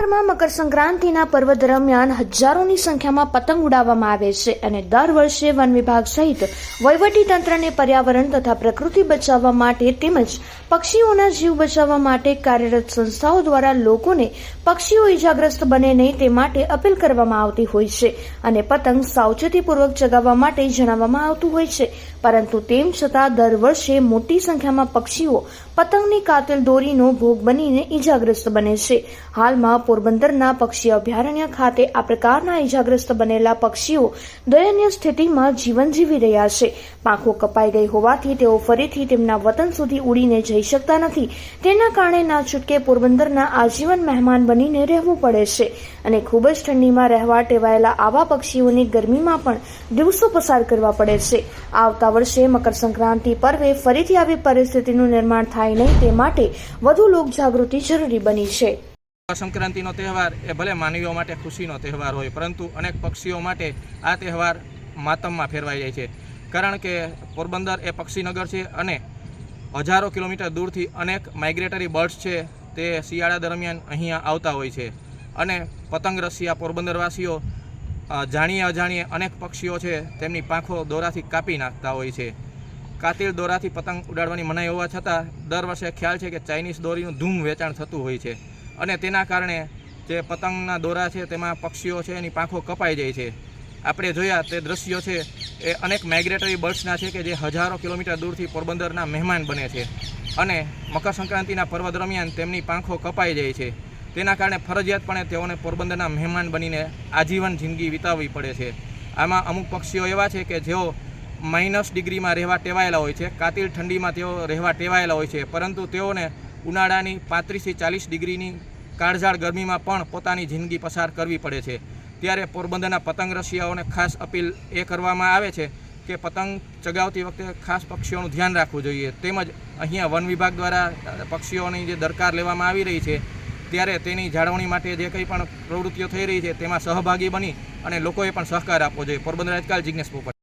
પોરબંદરમાં મકર સંક્રાંતિના પર્વ દરમિયાન હજારોની સંખ્યામાં પતંગ ઉડાવવામાં આવે છે અને દર વર્ષે વન વિભાગ સહિત વહીવટી તંત્રને પર્યાવરણ તથા પ્રકૃતિ બચાવવા માટે તેમજ પક્ષીઓના જીવ બચાવવા માટે કાર્યરત સંસ્થાઓ દ્વારા લોકોને પક્ષીઓ ઇજાગ્રસ્ત બને નહીં તે માટે અપીલ કરવામાં આવતી હોય છે અને પતંગ સાવચેતીપૂર્વક ચગાવવા માટે જણાવવામાં આવતું હોય છે. પરંતુ તેમ છતાં દર વર્ષે મોટી સંખ્યામાં પક્ષીઓ પતંગની કાતિલ દોરીનો ભોગ બનીને ઇજાગ્રસ્ત બને છે. હાલમાં પોરબંદરના પક્ષી અભયારણ્ય ખાતે આ પ્રકારના ઇજાગ્રસ્ત બનેલા પક્ષીઓ દયનીય સ્થિતિમાં જીવન જીવી રહ્યા છે. પાંખો કપાઈ ગઈ હોવાથી તેઓ ફરીથી તેમના વતન સુધી ઉડીને જઈ શકતા નથી. તેના કારણે ના છૂટકે પોરબંદરના આજીવન મહેમાન બનીને રહેવું પડે છે. અને ખૂબ જ ઠંડીમાં રહેવા ટેવાયેલા આવા પક્ષીઓની ગરમીમાં પણ દિવસો પસાર કરવા પડે છે. આવતા વર્ષે મકર સંક્રાંતિ પર્વે ફરીથી આવી પરિસ્થિતિનું નિર્માણ થાય નહીં તે માટે વધુ લોકજાગૃતિ જરૂરી બની છે. સંક્રાંતિનો તહેવાર એ ભલે માનવીઓ માટે ખુશીનો તહેવાર હોય, પરંતુ અનેક પક્ષીઓ માટે આ તહેવાર માતમમાં ફેરવાઈ જાય છે. કારણ કે પોરબંદર એ પક્ષીનગર છે અને હજારો કિલોમીટર દૂરથી અનેક માઇગ્રેટરી બર્ડ્સ છે તે શિયાળા દરમિયાન અહીંયા આવતા હોય છે. અને પતંગ રસિયા પોરબંદરવાસીઓ જાણીએ અજાણીએ અનેક પક્ષીઓ છે તેમની પાંખો દોરાથી કાપી નાખતા હોય છે. કાતિલ દોરાથી પતંગ ઉડાડવાની મનાઈ હોવા છતાં દર વર્ષે ખ્યાલ છે કે ચાઇનીઝ દોરીનું ધૂમ વેચાણ થતું હોય છે. અને તેના કારણે જે પતંગના દોરા છે, તેમાં પક્ષીઓ છે, એની પાંખો કપાઈ જાય છે. આપણે જોયા તે દ્રશ્યો છે, એ અનેક માઇગ્રેટરી બર્ડ્સના છે કે જે હજારો કિલોમીટર દૂરથી પોરબંદરના મહેમાન બને છે. અને મકર સંક્રાંતિના પર્વ દરમિયાન તેમની પાંખો કપાઈ જાય છે. તેના કારણે ફરજિયાતપણે તેઓને પોરબંદરના મહેમાન બનીને આજીવન જિંદગી વિતાવવી પડે છે. આમાં અમુક પક્ષીઓ એવા છે કે જેઓ માઇનસ ડિગ્રીમાં રહેવા ટેવાયેલા હોય છે, કાતિલ ઠંડીમાં તેઓ રહેવા ટેવાયેલા હોય છે, પરંતુ તેઓને ઉનાળાની પાંત્રીસથી ચાલીસ ડિગ્રીની કાળઝાળ ગરમીમાં પણ પોતાની જિંદગી પસાર કરવી પડે છે. ત્યારે પોરબંદરના પતંગ રસિયાઓને ખાસ અપીલ એ કરવામાં આવે છે કે પતંગ ચગાવતી વખતે ખાસ પક્ષીઓનું ધ્યાન રાખવું જોઈએ. તેમજ અહીંયા વન વિભાગ દ્વારા પક્ષીઓની જે દરકાર લેવામાં આવી રહી છે, ત્યારે તેની જાળવણી માટે જે કંઈ પણ પ્રવૃત્તિઓ થઈ રહી છે, તેમાં સહભાગી બની અને લોકોએ પણ સહકાર આપવો જોઈએ. પોરબંદર આજકાલ જિજ્ઞેસ પોપટ.